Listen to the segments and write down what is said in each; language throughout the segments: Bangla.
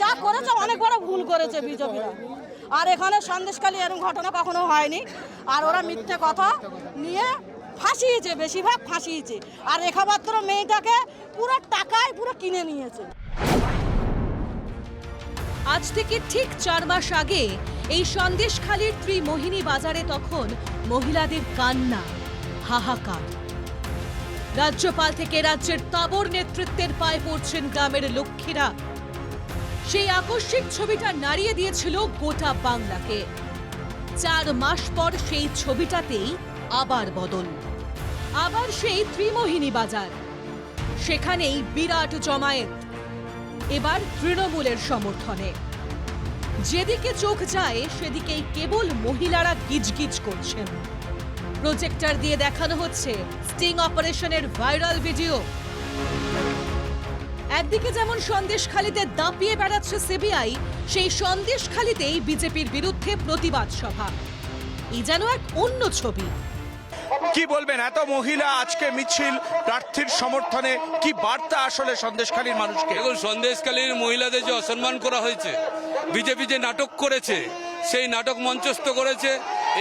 যা করেছে, অনেক বড় ভুল করেছে বিজেপিরা। আর এখানে সন্দেশকালী এরকম ঘটনা কখনো হয়নি। আর ওরা মিথ্যে কথা নিয়ে ফাঁসিয়েছে, বেশিরভাগ ফাঁসিয়েছে। আর রেখাপাত্র মেয়েটাকে পুরো টাকায় পুরো কিনে নিয়েছে। আজ থেকে ঠিক চার মাস আগে এই সন্দেশখালীর ত্রিমোহিনী বাজারে তখন মহিলাদের কান্না, হাহাকার। রাজ্যপাল থেকে রাজ্যের তাবর নেতৃত্বের পায়ে পড়ছেন গ্রামের লক্ষ্মীরা। সেই আকস্মিক ছবিটা নাড়িয়ে দিয়েছিল গোটা বাংলাকে। চার মাস পর সেই ছবিটাতেই আবার বদল। আবার সেই ত্রিমোহিনী বাজার। সেখানেই বিরাট জমায়েত। এবার তৃণমূলের সমর্থনে। যেদিকে চোখ যায়, সেদিকেই কেবল মহিলারা গিজগিজ করছেন। প্রজেক্টর দিয়ে দেখানো হচ্ছে স্টিং অপারেশনের ভাইরাল ভিডিও। একদিকে যেমন সন্দেশখালিতে দাপিয়ে বেড়াচ্ছে সিবিআই সেই সন্দেশখালিতেই বিজেপির বিরুদ্ধে প্রতিবাদ সভা। এই যেন এক অন্য ছবি। কি বলবেন? এত মহিলা আজকে মিছিল প্রার্থীর সমর্থনে কি বার্তা আসলে সন্দেশখালীর মানুষকে? দেখুন সন্দেশখালীর মহিলাদের যে অসম্মান করা হয়েছে বিজেপি যে নাটক করেছে সেই নাটক মঞ্চস্থ করেছে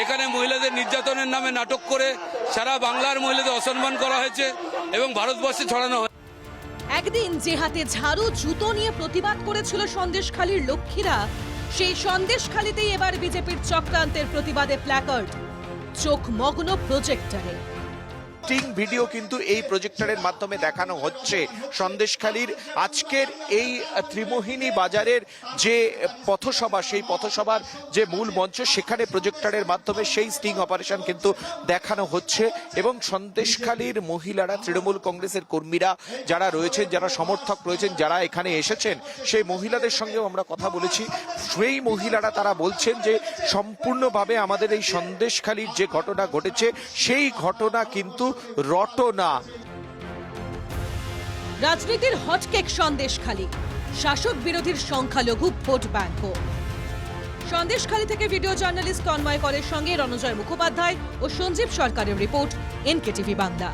এখানে মহিলাদের নির্যাতনের নামে নাটক করে সারা বাংলার মহিলাদের অসম্মান করা হয়েছে এবং ভারতবর্ষে ছড়ানো হয়েছে। একদিন যে হাতে ঝাড়ু, জুতো নিয়ে প্রতিবাদ করেছিল সন্দেশখালীর লক্ষ্মীরা, সেই সন্দেশখালীতেই এবার বিজেপির চক্রান্তের প্রতিবাদে প্ল্যাকার্ড চোখ মগ্ন প্রজেক্টরে স্টিং ভিডিও কিন্তু এই প্রজেক্টরের মাধ্যমে দেখানো হচ্ছে। সন্দেশখালীর আজকের এই ত্রিমোহিনী বাজারের যে পথসভা, সেই পথসভার যে মূল মঞ্চ, সেখানে প্রজেক্টরের মাধ্যমে সেই স্টিং অপারেশন কিন্তু দেখানো হচ্ছে এবং সন্দেশখালীর মহিলারা, তৃণমূল কংগ্রেসের কর্মীরা যারা রয়েছেন, যারা সমর্থক রয়েছেন, যারা এখানে এসেছেন, সেই মহিলাদের সঙ্গেও আমরা কথা বলেছি। সেই মহিলারা তারা বলছেন যে সম্পূর্ণভাবে আমাদের এই সন্দেশখালীর যে ঘটনা ঘটেছে, সেই ঘটনা কিন্তু রটনা। রাজনীতির হটকেক সন্দেশখালী। শাসক বিরোধীর সংখ্যালঘু ভোট ব্যাংকও। সন্দেশখালী থেকে ভিডিও জার্নালিস্ট তন্ময় করের সঙ্গে রণজয় মুখোপাধ্যায় ও সঞ্জীব সরকারের রিপোর্ট, এনকেটিভি বাংলা।